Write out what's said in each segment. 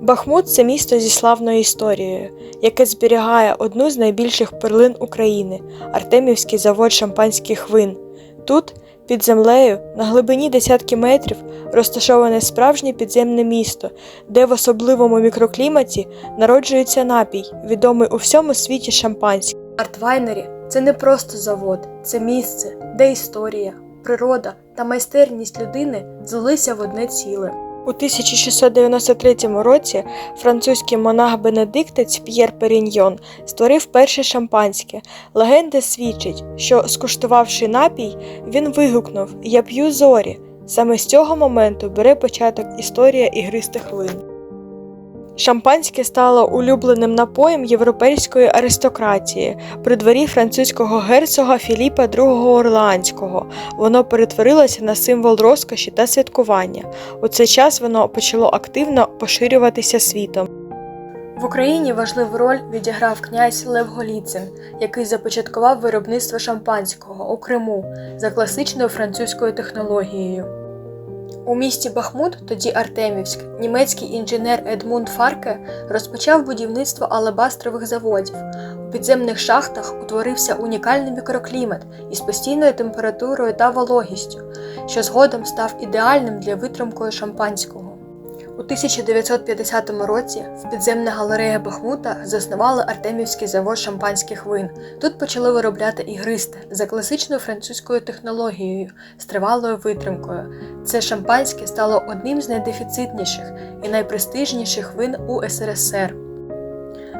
Бахмут це місто зі славною історією, яке зберігає одну з найбільших перлин України Артемівський завод шампанських вин. Тут, під землею, на глибині десятки метрів, розташоване справжнє підземне місто, де в особливому мікрокліматі народжується напій, відомий у всьому світі шампанський. Артвайнері це не просто завод, це місце, де історія, природа та майстерність людини злилися в одне ціле. У 1693 році французький монах Бенедиктець П'єр Періньйон створив перше шампанське. Легенда свідчить, що, скуштувавши напій, він вигукнув Я п'ю зорі. Саме з цього моменту бере початок історія ігристих вин. Шампанське стало улюбленим напоєм європейської аристократії при дворі французького герцога Філіпа II Орлеанського. Воно перетворилося на символ розкоші та святкування. У цей час воно почало активно поширюватися світом. В Україні важливу роль відіграв князь Лев Голіцин, який започаткував виробництво шампанського у Криму за класичною французькою технологією. У місті Бахмут, тоді Артемівськ, німецький інженер Едмунд Фарке розпочав будівництво алебастрових заводів. У підземних шахтах утворився унікальний мікроклімат із постійною температурою та вологістю, що згодом став ідеальним для витримкою шампанського. У 1950 році в підземних галереях Бахмута заснували Артемівський завод шампанських вин. Тут почали виробляти ігристе за класичною французькою технологією з тривалою витримкою. Це шампанське стало одним з найдефіцитніших і найпрестижніших вин у СРСР.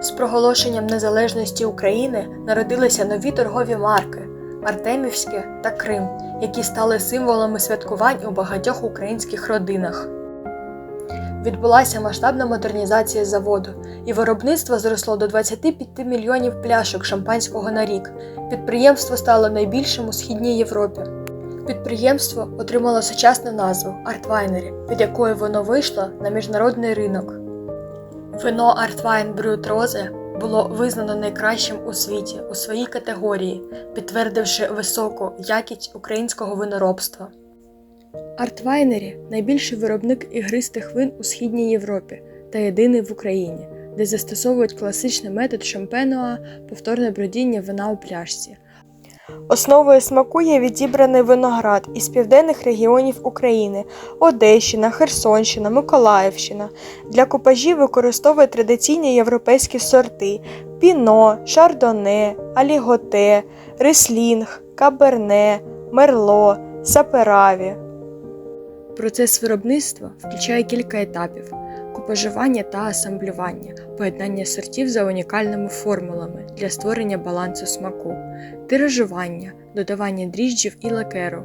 З проголошенням незалежності України народилися нові торгові марки Артемівське та Крим, які стали символами святкувань у багатьох українських родинах. Відбулася масштабна модернізація заводу, і виробництво зросло до 25 мільйонів пляшок шампанського на рік. Підприємство стало найбільшим у східній Європі. Підприємство отримало сучасну назву Артвайнері, від якої воно вийшло на міжнародний ринок. Вино Артвайн Брют Розе було визнано найкращим у світі у своїй категорії, підтвердивши високу якість українського виноробства. Артвайнері найбільший виробник ігристих вин у східній Європі та єдиний в Україні, де застосовують класичний метод шампенуа повторне бродіння вина у пляшці. Основою смаку є відібраний виноград із південних регіонів України Одещина, Херсонщина, Миколаївщина. Для купажів використовує традиційні європейські сорти піно, шардоне, аліготе, рислінг, каберне, мерло, сапераві. Процес виробництва включає кілька етапів: купажування та асамблювання, поєднання сортів за унікальними формулами для створення балансу смаку, тиражування, додавання дріжджів і лакеру,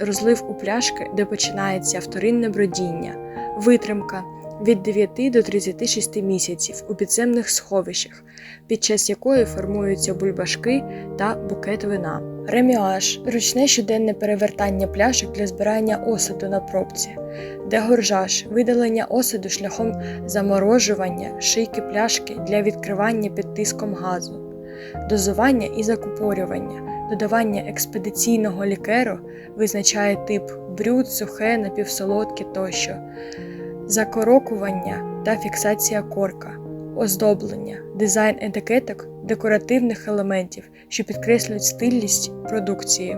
розлив у пляшки, де починається вторинне бродіння, витримка від 9 до 36 місяців у підземних сховищах, під час якої формуються бульбашки та букет вина. Реміаж ручне щоденне перевертання пляшок для збирання осаду на пробці, дегоржаж видалення осаду шляхом заморожування шийки пляшки для відкривання під тиском газу, дозування і закупорювання, додавання експедиційного лікеру визначає тип брюд, сухе, напівсолодке тощо, закорокування та фіксація корка, оздоблення, дизайн етикеток декоративних елементів, що підкреслюють стильність продукції.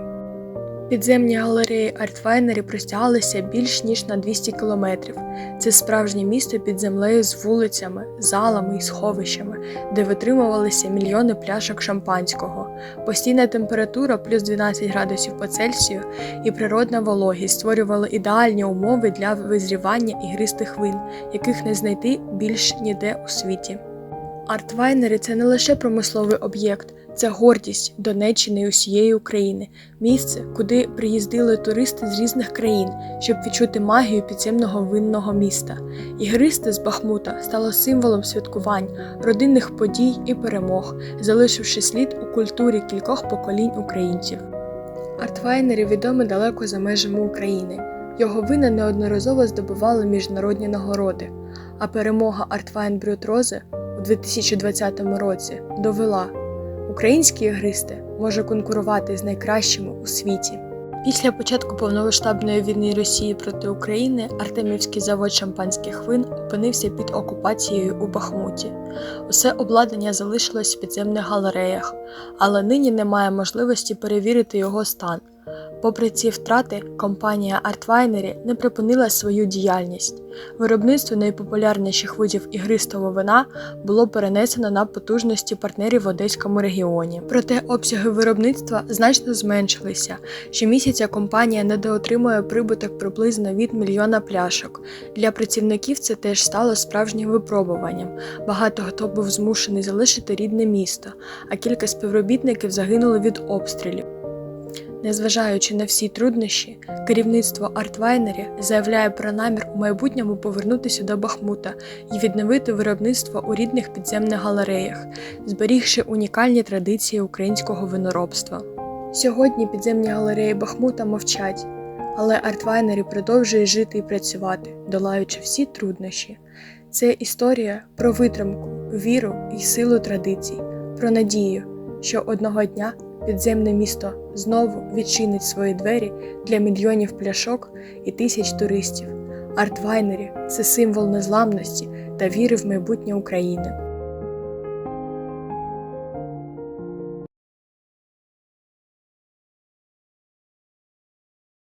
Підземні галереї Артвайнері простягалися більш ніж на 200 кілометрів. Це справжнє місто під землею з вулицями, залами і сховищами, де витримувалися мільйони пляшок шампанського. Постійна температура плюс 12 градусів по Цельсію і природна вологість створювали ідеальні умови для визрівання ігристих вин, яких не знайти більш ніде у світі. Артвайнери це не лише промисловий об'єкт, це гордість Донеччини і усієї України, місце, куди приїздили туристи з різних країн, щоб відчути магію підземного винного міста. Ігристе з Бахмута стало символом святкувань, родинних подій і перемог, залишивши слід у культурі кількох поколінь українців. Артвайнери відомі далеко за межами України. Його вина неодноразово здобували міжнародні нагороди, а перемога Артвайн Розе у 2020 році довела, українські ігристи може конкурувати з найкращими у світі. Після початку повномасштабної війни Росії проти України Артемівський завод шампанських вин опинився під окупацією у Бахмуті. Усе обладнання залишилось в підземних галереях, але нині немає можливості перевірити його стан. Попри ці втрати, компанія Артвайнері не припинила свою діяльність. Виробництво найпопулярніших видів ігристого вина було перенесено на потужності партнерів в Одеському регіоні. Проте обсяги виробництва значно зменшилися. Щомісяця компанія недоотримує прибуток приблизно від мільйона пляшок. Для працівників це теж стало справжнім випробуванням. Багато хто був змушений залишити рідне місто, а кілька співробітників загинули від обстрілів. Незважаючи на всі труднощі, керівництво Артвайнері заявляє про намір у майбутньому повернутися до Бахмута і відновити виробництво у рідних підземних галереях, зберігши унікальні традиції українського виноробства. Сьогодні підземні галереї Бахмута мовчать, але Артвайнері продовжує жити і працювати, долаючи всі труднощі. Це історія про витримку, віру і силу традицій, про надію, що одного дня підземне місто знову відчинить свої двері для мільйонів пляшок і тисяч туристів. Артвайнері це символ незламності та віри в майбутнє України.